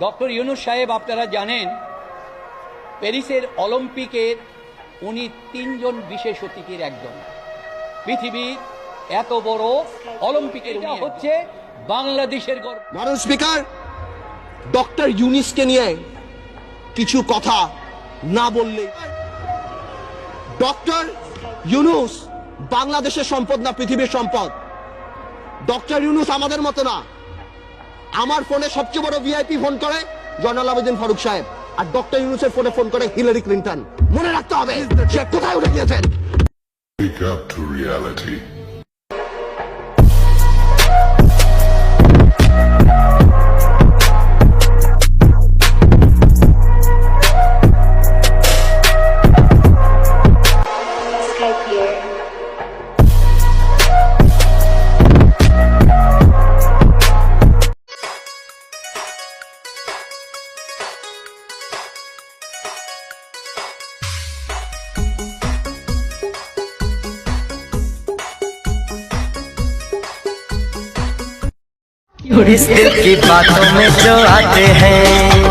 Doctor Yunus সাহেব আপনারা জানেন প্যারিসের অলিম্পিকের উনি তিনজন বিশেষ অতিথির একজন। পৃথিবীর এত বড় অলিম্পিকের হচ্ছে বাংলাদেশের গর্ব। মাননীয় স্পিকার ডক্টর ইউনিসকে নিয়ে কিছু কথা না বললে ডক্টর ইউনুস বাংলাদেশের সম্পদ না পৃথিবীর সম্পদ? ডক্টর ইউনুস আমাদের মতো না। আমার ফোনে সবচেয়ে বড় ভিআইপি ফোন করে জয়নাল আবেদিন ফারুক সাহেব আর ডক্টর ইউনুসের ফোনে ফোন করে হিলারি ক্লিন্টন। মনে রাখতে হবে সে কোথায় উঠে গিয়েছেন? इस दिल की बातों में जो आते हैं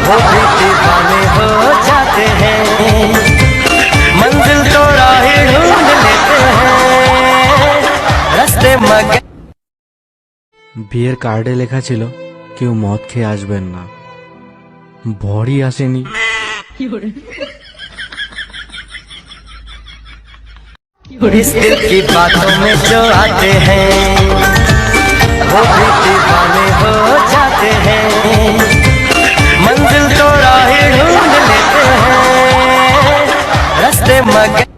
वो भी दीवाने हो जाते हैं मंजिल तो राह ढूंढ लेते हैं रास्ते मगर বিয়ের কার্ডে লেখা ছিল কেউ মদ খেয়ে আসবেন না ভরই আসেনি इस दिल की बातों में जो आते हैं वो भी दीवाने हो जाते हैं। मंजिल तो राह ढूंढ लेते हैं। रास्ते मगर